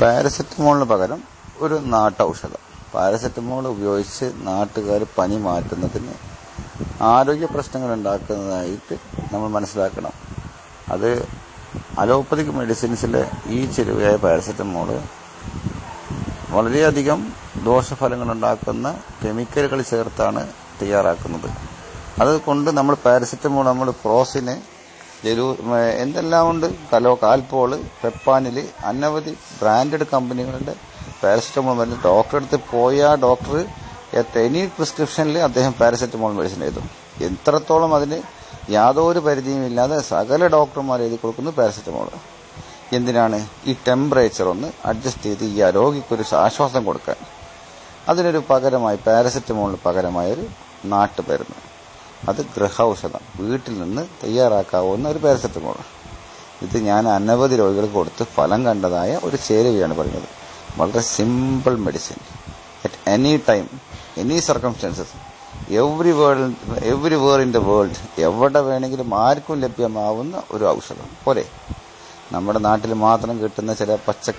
പാരസെറ്റമോളിന് പകരം ഒരു നാട്ടൌഷധം. പാരസെറ്റമോൾ ഉപയോഗിച്ച് നാട്ടുകാർ പനി മാറ്റുന്നതിന് ആരോഗ്യ പ്രശ്നങ്ങൾ ഉണ്ടാക്കുന്നതായിട്ട് നമ്മൾ മനസ്സിലാക്കണം. അത് അലോപ്പതിക് മെഡിസിൻസിലെ ഈ ചെരുവയായ പാരസെറ്റമോൾ വളരെയധികം ദോഷഫലങ്ങൾ ഉണ്ടാക്കുന്ന കെമിക്കലുകൾ ചേർത്താണ് തയ്യാറാക്കുന്നത്. അതുകൊണ്ട് നമ്മൾ പാരസെറ്റമോൾ നമ്മൾ ക്രോസിന് ജലൂ എന്തെല്ലാം ഉണ്ട്? കലോ കാൽപോൾ പെപ്പാനിൽ അനവധി ബ്രാൻഡഡ് കമ്പനികളുടെ പാരസെറ്റമോൾ മരുന്ന്. ഡോക്ടറെ അടുത്ത് പോയ ഡോക്ടർ എനി പ്രിസ്ക്രിപ്ഷനിൽ അദ്ദേഹം പാരസെറ്റമോൾ മെഡിസിൻ എഴുതും. എത്രത്തോളം അതിന് യാതൊരു പരിധിയും ഇല്ലാതെ സകല ഡോക്ടർമാർ എഴുതി കൊടുക്കുന്നു പാരസെറ്റമോൾ. എന്തിനാണ്? ഈ ടെമ്പറേച്ചർ ഒന്ന് അഡ്ജസ്റ്റ് ചെയ്ത് ഈ രോഗിക്കൊരു ആശ്വാസം കൊടുക്കാൻ. അതിനൊരു പകരമായി പാരസെറ്റമോളിന് പകരമായൊരു നാട്ടുപരുന്ന് അത് ഗൃഹൌഷധം. വീട്ടിൽ നിന്ന് തയ്യാറാക്കാവുന്ന ഒരു പാരസെറ്റമോൾ. ഇത് ഞാൻ അനവധി രോഗികൾക്ക് കൊടുത്ത് ഫലം കണ്ടതായ ഒരു ചേരുവയാണ് പറഞ്ഞത്. വളരെ simple medicine at any time any circumstances every world everywhere in the world എവിടെ വേണമെങ്കിലും ആർക്കും ലഭ്യമാവുന്ന ഒരു ഔഷധം. പോലെ. നമ്മുടെ നാട്ടിൽ മാത്രം കിട്ടുന്ന ചില പച്ച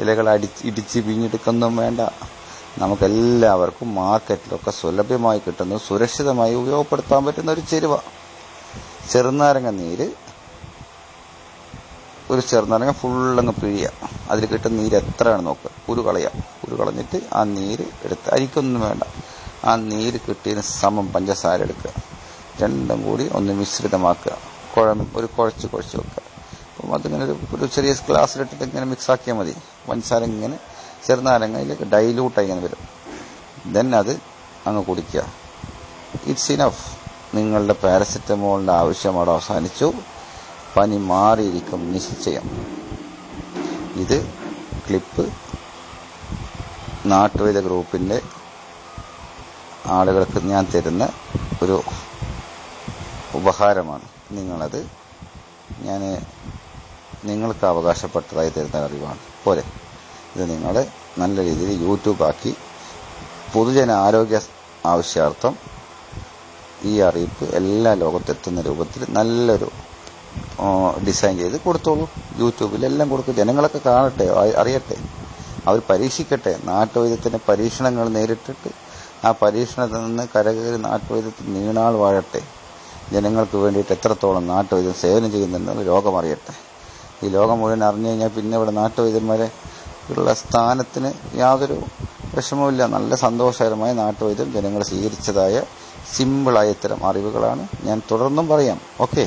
ഇലകൾ അടി ഇടിച്ച് പിഞ്ഞെടുക്കൊന്നും വേണ്ട. നമുക്കെല്ലാവർക്കും മാർക്കറ്റിലൊക്കെ സുലഭമായി കിട്ടുന്ന സുരക്ഷിതമായി ഉപയോഗപ്പെടുത്താൻ പറ്റുന്ന ഒരു ചേരുവ. ചെറുനാരങ്ങ നീര് ഒരു ചെറുനാരങ്ങ ഫുള്ളങ്ങ് പിഴിയുക. അതിൽ കിട്ടുന്ന നീര് എത്രയാണ് നോക്കുക കുരു കളയാം കുരു കളഞ്ഞിട്ട് ആ നീര് എടുത്ത് അരിക്കൊന്നും വേണ്ട. ആ നീര് കിട്ടിയതിന് സമം പഞ്ചസാര എടുക്കുക. രണ്ടും കൂടി ഒന്ന് മിശ്രിതമാക്കുക. കുഴം ഒരു കുഴച്ച് കുഴച്ച് വെക്കുക. അപ്പം അതിങ്ങനെ ഒരു ഒരു ചെറിയ ഗ്ലാസ്സിലിട്ടിട്ട് ഇങ്ങനെ മിക്സാക്കിയാൽ മതി. പഞ്ചസാര ഇങ്ങനെ ചെറുനാരങ്ങയിലേക്ക് ഡൈലൂട്ടായി ഇങ്ങനെ വരും. ദെൻ അത് അങ്ങ് കുടിക്കുക. ഇറ്റ്സ് ഇനഫ് നിങ്ങളുടെ പാരസെറ്റമോളിന്റെ ആവശ്യം അവിടെ അവസാനിച്ചു. പനി മാറിയിരിക്കും നിശ്ചയം. ഇത് ക്ലിപ്പ് നാട്ടുവൈദ്യ ഗ്രൂപ്പിന്റെ ആളുകൾക്ക് ഞാൻ തരുന്ന ഒരു ഉപഹാരമാണ്. നിങ്ങളത് ഞാൻ നിങ്ങൾക്ക് അവകാശപ്പെട്ടതായി തരുന്ന അറിവാണ്. പോരെ. ഇത് നിങ്ങൾ നല്ല രീതിയിൽ യൂട്യൂബാക്കി പൊതുജന ആരോഗ്യ ആവശ്യാർത്ഥം ഈ അറിയിപ്പ് എല്ലാ ലോകത്തെത്തുന്ന രൂപത്തിൽ നല്ലൊരു ഡിസൈൻ ചെയ്ത് കൊടുത്തോളൂ. യൂട്യൂബിൽ എല്ലാം കൊടുക്കും. ജനങ്ങളൊക്കെ കാണട്ടെ അറിയട്ടെ. അവർ പരീക്ഷിക്കട്ടെ. നാട്ടുവൈദ്യത്തിന്റെ പരീക്ഷണങ്ങൾ നേരിട്ടിട്ട് ആ പരീക്ഷണത്തിൽ നിന്ന് കരകയറി നാട്ടുവൈദ്യത്തിൽ നീണാൾ വാഴട്ടെ. ജനങ്ങൾക്ക് വേണ്ടിയിട്ട് എത്രത്തോളം നാട്ടുവൈദ്യം സേവനം ചെയ്യുന്നുണ്ടെന്ന് ലോകം അറിയട്ടെ. ഈ ലോകം മുഴുവൻ അറിഞ്ഞു കഴിഞ്ഞാൽ പിന്നെ ഇവിടെ നാട്ടുവൈദ്യന്മാരെ ഉള്ള സ്ഥാനത്തിന് യാതൊരു വിഷമവുമില്ല. നല്ല സന്തോഷകരമായ നാട്ടുവൈദ്യം ജനങ്ങൾ സ്വീകരിച്ചതായ സിമ്പിളായ ഇത്തരം അറിവുകളാണ്. ഞാൻ തുടർന്നും പറയാം. ഓക്കെ